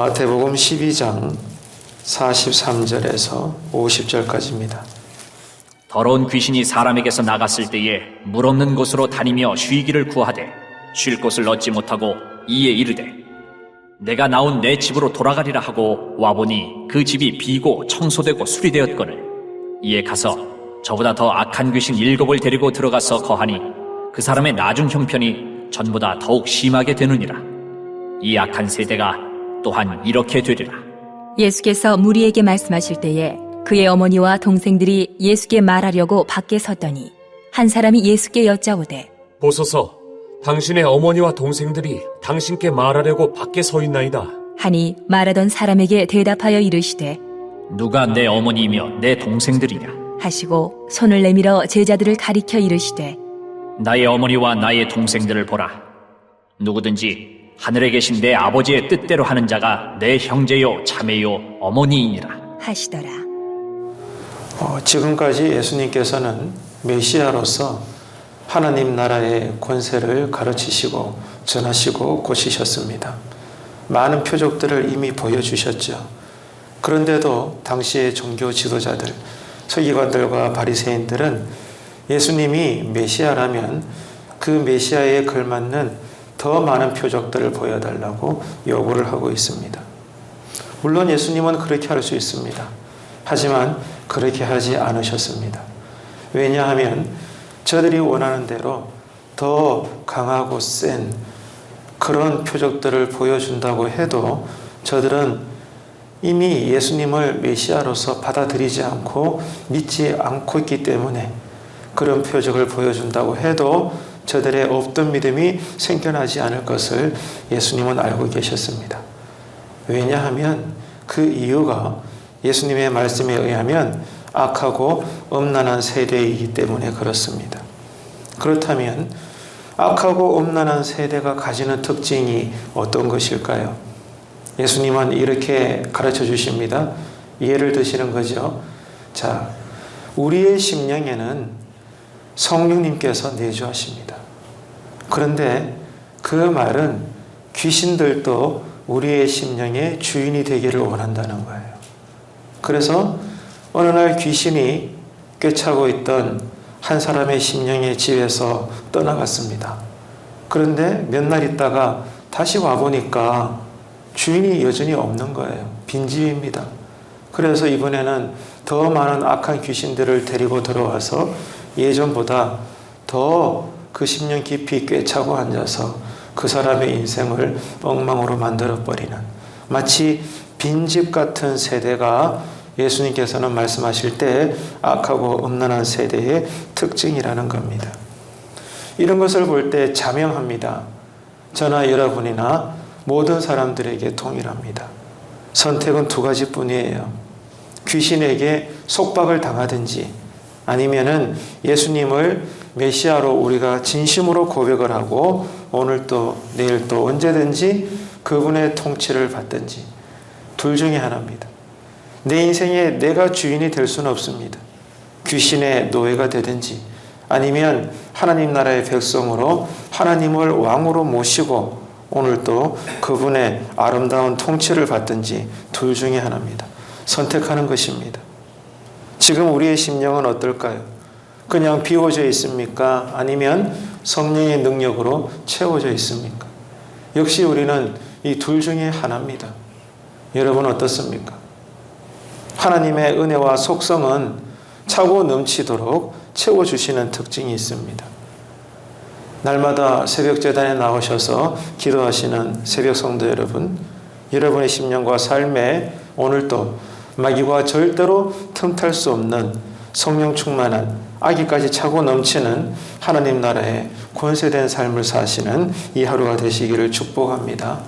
마태복음 12장 43절에서 50절까지입니다. 더러운 귀신이 사람에게서 나갔을 때에 물 없는 곳으로 다니며 쉬기를 구하되 쉴 곳을 얻지 못하고 이에 이르되 내가 나온 내 집으로 돌아가리라 하고 와보니 그 집이 비고 청소되고 수리되었거늘 이에 가서 저보다 더 악한 귀신 일곱을 데리고 들어가서 거하니 그 사람의 나중 형편이 전보다 더욱 심하게 되느니라 이 악한 세대가 또한 이렇게 되리라 예수께서 무리에게 말씀하실 때에 그의 어머니와 동생들이 예수께 말하려고 밖에 섰더니 한 사람이 예수께 여짜오되 보소서, 당신의 어머니와 동생들이 당신께 말하려고 밖에 서 있나이다. 하니 말하던 사람에게 대답하여 이르시되 누가 내 어머니이며 내 동생들이냐 하시고 손을 내밀어 제자들을 가리켜 이르시되 나의 어머니와 나의 동생들을 보라. 누구든지 하늘에 계신 내 아버지의 뜻대로 하는 자가 내 형제요, 자매요, 어머니이니라. 하시더라. 어, 지금까지 예수님께서는 메시아로서 하나님 나라의 권세를 가르치시고 전하시고 고치셨습니다. 많은 표적들을 이미 보여주셨죠. 그런데도 당시의 종교 지도자들, 서기관들과 바리새인들은 예수님이 메시아라면 그 메시아에 걸맞는 더 많은 표적들을 보여달라고 요구를 하고 있습니다. 물론 예수님은 그렇게 할 수 있습니다. 하지만 그렇게 하지 않으셨습니다. 왜냐하면 저들이 원하는 대로 더 강하고 센 그런 표적들을 보여준다고 해도 저들은 이미 예수님을 메시아로서 받아들이지 않고 믿지 않고 있기 때문에 그런 표적을 보여준다고 해도 저들의 없던 믿음이 생겨나지 않을 것을 예수님은 알고 계셨습니다. 왜냐하면 그 이유가 예수님의 말씀에 의하면 악하고 엄난한 세대이기 때문에 그렇습니다. 그렇다면 악하고 엄난한 세대가 가지는 특징이 어떤 것일까요? 예수님은 이렇게 가르쳐 주십니다. 예를 드시는 거죠. 자, 우리의 심령에는 성령님께서 내주하십니다. 그런데 그 말은 귀신들도 우리의 심령의 주인이 되기를 원한다는 거예요. 그래서 어느 날 귀신이 꿰차고 있던 한 사람의 심령의 집에서 떠나갔습니다. 그런데 몇 날 있다가 다시 와보니까 주인이 여전히 없는 거예요. 빈집입니다. 그래서 이번에는 더 많은 악한 귀신들을 데리고 들어와서 예전보다 더 그 심령 깊이 꿰차고 앉아서 그 사람의 인생을 엉망으로 만들어버리는 마치 빈집 같은 세대가 예수님께서는 말씀하실 때 악하고 음란한 세대의 특징이라는 겁니다. 이런 것을 볼 때 자명합니다. 저나 여러분이나 모든 사람들에게 동일합니다. 선택은 두 가지 뿐이에요. 귀신에게 속박을 당하든지 아니면은 예수님을 메시아로 우리가 진심으로 고백을 하고 오늘 또 내일 또 언제든지 그분의 통치를 받든지 둘 중에 하나입니다. 내 인생에 내가 주인이 될 수는 없습니다. 귀신의 노예가 되든지 아니면 하나님 나라의 백성으로 하나님을 왕으로 모시고 오늘 또 그분의 아름다운 통치를 받든지 둘 중에 하나입니다. 선택하는 것입니다. 지금 우리의 심령은 어떨까요? 그냥 비워져 있습니까? 아니면 성령의 능력으로 채워져 있습니까? 역시 우리는 이 둘 중에 하나입니다. 여러분 어떻습니까? 하나님의 은혜와 속성은 차고 넘치도록 채워주시는 특징이 있습니다. 날마다 새벽 재단에 나오셔서 기도하시는 새벽 성도 여러분, 여러분의 심령과 삶에 오늘도 마귀와 절대로 틈탈 수 없는 성령 충만한 아기까지 차고 넘치는 하나님 나라의 권세된 삶을 사시는 이 하루가 되시기를 축복합니다.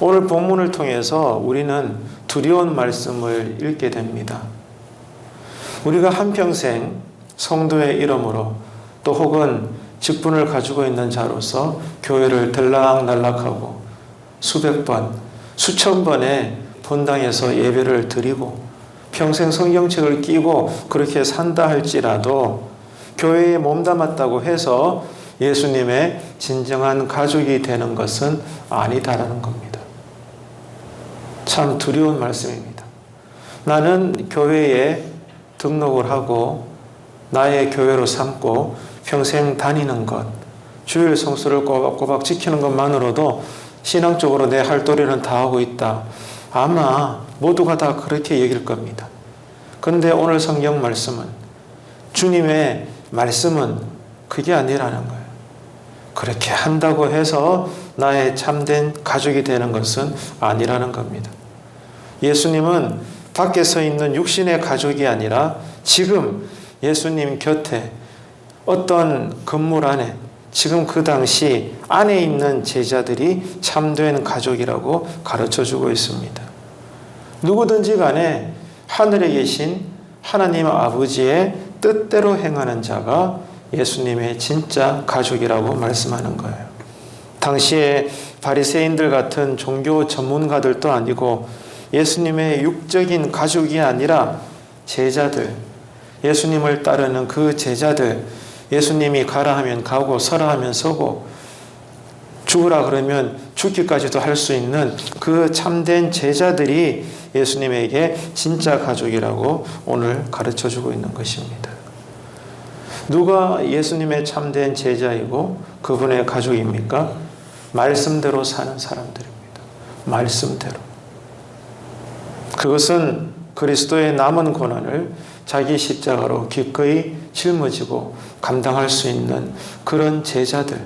오늘 본문을 통해서 우리는 두려운 말씀을 읽게 됩니다. 우리가 한평생 성도의 이름으로 또 혹은 직분을 가지고 있는 자로서 교회를 들락날락하고 수백 번, 수천 번의 본당에서 예배를 드리고 평생 성경책을 끼고 그렇게 산다 할지라도 교회에 몸담았다고 해서 예수님의 진정한 가족이 되는 것은 아니다라는 겁니다. 참 두려운 말씀입니다. 나는 교회에 등록을 하고 나의 교회로 삼고 평생 다니는 것, 주일 성수를 꼬박꼬박 지키는 것만으로도 신앙적으로 내 할 도리는 다 하고 있다. 아마 모두가 다 그렇게 얘기할 겁니다. 그런데 오늘 성경 말씀은 주님의 말씀은 그게 아니라는 거예요. 그렇게 한다고 해서 나의 참된 가족이 되는 것은 아니라는 겁니다. 예수님은 밖에 서 있는 육신의 가족이 아니라 지금 예수님 곁에 어떤 건물 안에 지금 그 당시 안에 있는 제자들이 참된 가족이라고 가르쳐 주고 있습니다. 누구든지 간에 하늘에 계신 하나님 아버지의 뜻대로 행하는 자가 예수님의 진짜 가족이라고 말씀하는 거예요. 당시에 바리새인들 같은 종교 전문가들도 아니고 예수님의 육적인 가족이 아니라 제자들, 예수님을 따르는 그 제자들, 예수님이 가라 하면 가고 서라 하면 서고 죽으라 그러면 죽기까지도 할 수 있는 그 참된 제자들이 예수님에게 진짜 가족이라고 오늘 가르쳐 주고 있는 것입니다. 누가 예수님의 참된 제자이고 그분의 가족입니까? 말씀대로 사는 사람들입니다. 말씀대로. 그것은 그리스도의 남은 고난을 자기 십자가로 기꺼이 짊어지고 감당할 수 있는 그런 제자들,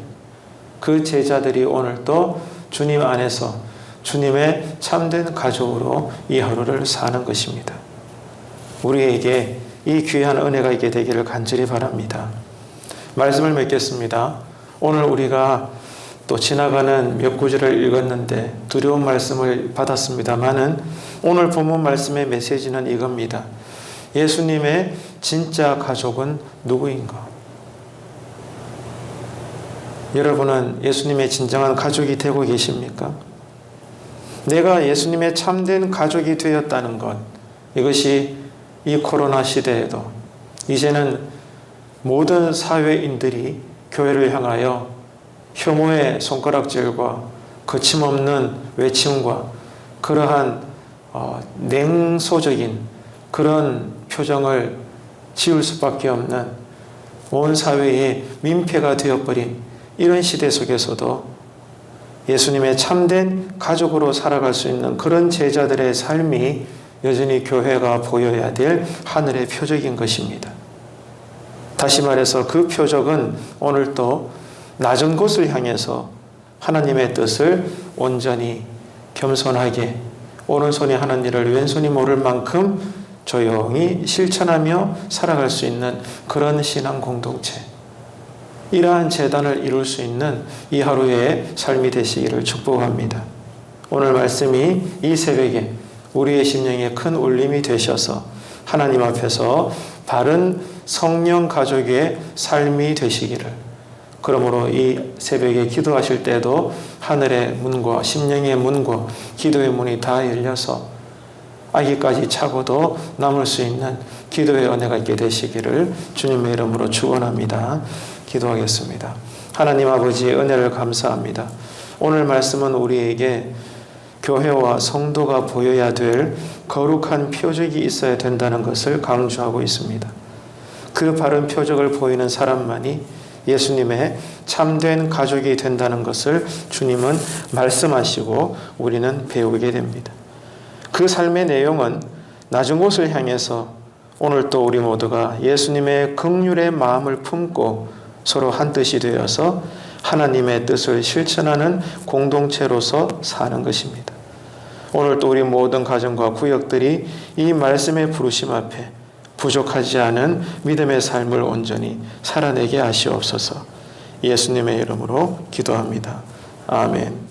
그 제자들이 오늘 또 주님 안에서 주님의 참된 가족으로 이 하루를 사는 것입니다. 우리에게 이 귀한 은혜가 있게 되기를 간절히 바랍니다. 말씀을 맺겠습니다. 오늘 우리가 또 지나가는 몇 구절을 읽었는데 두려운 말씀을 받았습니다만은 오늘 본문 말씀의 메시지는 이겁니다. 예수님의 진짜 가족은 누구인가? 여러분은 예수님의 진정한 가족이 되고 계십니까? 내가 예수님의 참된 가족이 되었다는 것, 이것이 이 코로나 시대에도 이제는 모든 사회인들이 교회를 향하여 혐오의 손가락질과 거침없는 외침과 그러한 어, 냉소적인 그런 표정을 지울 수밖에 없는 온 사회의 민폐가 되어버린 이런 시대 속에서도 예수님의 참된 가족으로 살아갈 수 있는 그런 제자들의 삶이 여전히 교회가 보여야 될 하늘의 표적인 것입니다. 다시 말해서 그 표적은 오늘 또 낮은 곳을 향해서 하나님의 뜻을 온전히 겸손하게 오른손이 하는 일을 왼손이 모를 만큼 조용히 실천하며 살아갈 수 있는 그런 신앙 공동체. 이러한 재단을 이룰 수 있는 이 하루의 삶이 되시기를 축복합니다. 오늘 말씀이 이 새벽에 우리의 심령에 큰 울림이 되셔서 하나님 앞에서 바른 성령 가족의 삶이 되시기를 그러므로 이 새벽에 기도하실 때도 하늘의 문과 심령의 문과 기도의 문이 다 열려서 아기까지 차고도 남을 수 있는 기도의 은혜가 있게 되시기를 주님의 이름으로 축원합니다. 기도하겠습니다. 하나님 아버지 은혜를 감사합니다. 오늘 말씀은 우리에게 교회와 성도가 보여야 될 거룩한 표적이 있어야 된다는 것을 강조하고 있습니다. 그 바른 표적을 보이는 사람만이 예수님의 참된 가족이 된다는 것을 주님은 말씀하시고 우리는 배우게 됩니다. 그 삶의 내용은 낮은 곳을 향해서 오늘 또 우리 모두가 예수님의 극률의 마음을 품고 서로 한 뜻이 되어서 하나님의 뜻을 실천하는 공동체로서 사는 것입니다. 오늘 또 우리 모든 가정과 구역들이 이 말씀의 부르심 앞에 부족하지 않은 믿음의 삶을 온전히 살아내게 하시옵소서. 예수님의 이름으로 기도합니다. 아멘.